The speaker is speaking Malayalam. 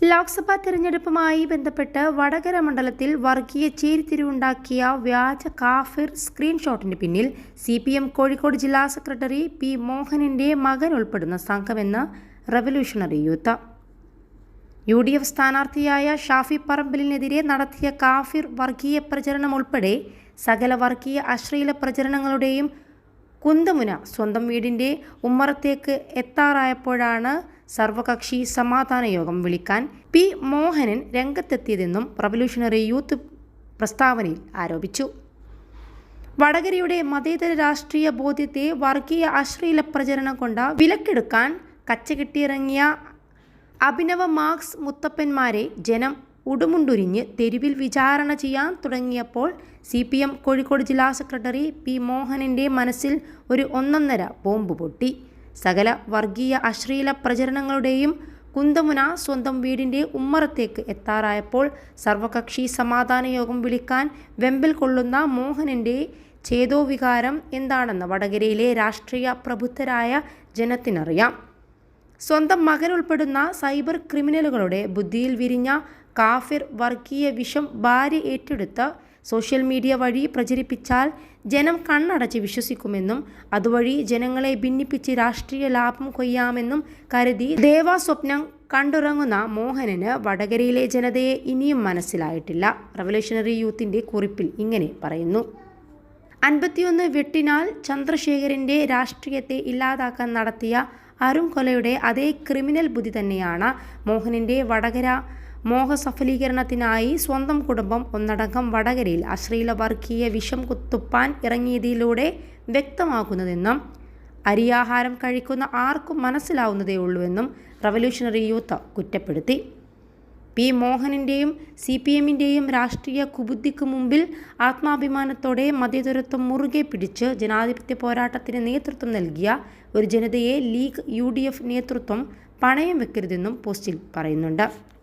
ലോക്സഭാ തിരഞ്ഞെടുപ്പുമായി ബന്ധപ്പെട്ട് വടകര മണ്ഡലത്തിൽ വർഗീയ ചേരിതിരിവുണ്ടാക്കിയ വ്യാജ കാഫിർ സ്ക്രീൻഷോട്ടിന് പിന്നിൽ സി പി എം കോഴിക്കോട് ജില്ലാ സെക്രട്ടറി പി മോഹനന്റെ മകൻ ഉൾപ്പെടുന്ന സംഘമെന്ന് revolutionary youth. U D F സ്ഥാനാർത്ഥിയായ Shafi പറമ്പലിനെതിരെ നടത്തിയ കാഫിർ വർഗീയ പ്രചരണം ഉൾപ്പെടെ സകല വർഗീയ അശ്ലീല പ്രചരണങ്ങളുടെയും കുന്തമുന സ്വന്തം വീടിന്റെ ഉമ്മറത്തേക്ക് എത്താറായപ്പോഴാണ് സർവകക്ഷി സമാധാന യോഗം വിളിക്കാൻ പി മോഹനൻ രംഗത്തെത്തിയതെന്നും റവല്യൂഷണറി യൂത്ത് പ്രസ്താവനയിൽ ആരോപിച്ചു. വടകരയുടെ മതേതര രാഷ്ട്രീയ ബോധ്യത്തെ വർഗീയ അശ്ലീല പ്രചരണം കൊണ്ട് വിലക്കെടുക്കാൻ കച്ചകെട്ടിയിറങ്ങിയ അഭിനവ മാർക്സ് മുത്തപ്പന്മാരെ ജനം ഉടുമുണ്ടുരിഞ്ഞ് തെരുവിൽ വിചാരണ ചെയ്യാൻ തുടങ്ങിയപ്പോൾ സി പി എം കോഴിക്കോട് ജില്ലാ സെക്രട്ടറി പി മോഹനന്റെ മനസ്സിൽ ഒരു ഒന്നൊന്നര ബോംബ് പൊട്ടി. സകല വർഗീയ അശ്ലീല പ്രചരണങ്ങളുടെയും കുന്തമുന സ്വന്തം വീടിന്റെ ഉമ്മറത്തേക്ക് എത്താറായപ്പോൾ സർവകക്ഷി സമാധാന യോഗം വിളിക്കാൻ വെമ്പിൽ കൊള്ളുന്ന മോഹനന്റെ ചേതോവികാരം എന്താണെന്ന് വടകരയിലെ രാഷ്ട്രീയ പ്രബുദ്ധരായ ജനത്തിനറിയാം. സ്വന്തം മകൻ ഉൾപ്പെടുന്ന സൈബർ ക്രിമിനലുകളുടെ ബുദ്ധിയിൽ വിരിഞ്ഞ കാഫിർ വർഗീയ വിഷം ഭാര്യ ഏറ്റെടുത്ത് സോഷ്യൽ മീഡിയ വഴി പ്രചരിപ്പിച്ചാൽ ജനം കണ്ണടച്ച് വിശ്വസിക്കുമെന്നും അതുവഴി ജനങ്ങളെ ഭിന്നിപ്പിച്ച് രാഷ്ട്രീയ ലാഭം കൊയ്യാമെന്നും കരുതി ദേവാസ്വപ്നം കണ്ടുറങ്ങുന്ന മോഹനന് വടകരയിലെ ജനതയെ ഇനിയും മനസ്സിലായിട്ടില്ല. റവല്യൂഷണറി യൂത്തിന്റെ കുറിപ്പിൽ ഇങ്ങനെ പറയുന്നു. അൻപത്തിയൊന്ന് വെട്ടിനാൽ ചന്ദ്രശേഖരന്റെ രാഷ്ട്രീയത്തെ ഇല്ലാതാക്കാൻ നടത്തിയ അരുൺ കൊലയുടെ അതേ ക്രിമിനൽ ബുദ്ധി തന്നെയാണ് മോഹനന്റെ വടകര മോഹസഫലീകരണത്തിനായി സ്വന്തം കുടുംബം ഒന്നടങ്കം വടകരയിൽ അശ്ലീല വർഗീയ വിഷം കുത്തുപ്പാൻ ഇറങ്ങിയതിലൂടെ വ്യക്തമാക്കുന്നതെന്നും അരിയാഹാരം കഴിക്കുന്ന ആർക്കും മനസ്സിലാവുന്നതേ ഉള്ളൂവെന്നും റവല്യൂഷണറി യൂത്ത് കുറ്റപ്പെടുത്തി. പി. മോഹനന്റെയും സി. പി. എമ്മിന്റെയും രാഷ്ട്രീയ കുബുദ്ധിക്ക് മുമ്പിൽ ആത്മാഭിമാനത്തോടെ മതേതരത്വം മുറുകെ പിടിച്ച് ജനാധിപത്യ പോരാട്ടത്തിന് നേതൃത്വം നൽകിയ ഒരു ജനതയെ ലീഗ് യു നേതൃത്വം പണയം വെക്കരുതെന്നും പോസ്റ്റിൽ പറയുന്നുണ്ട്.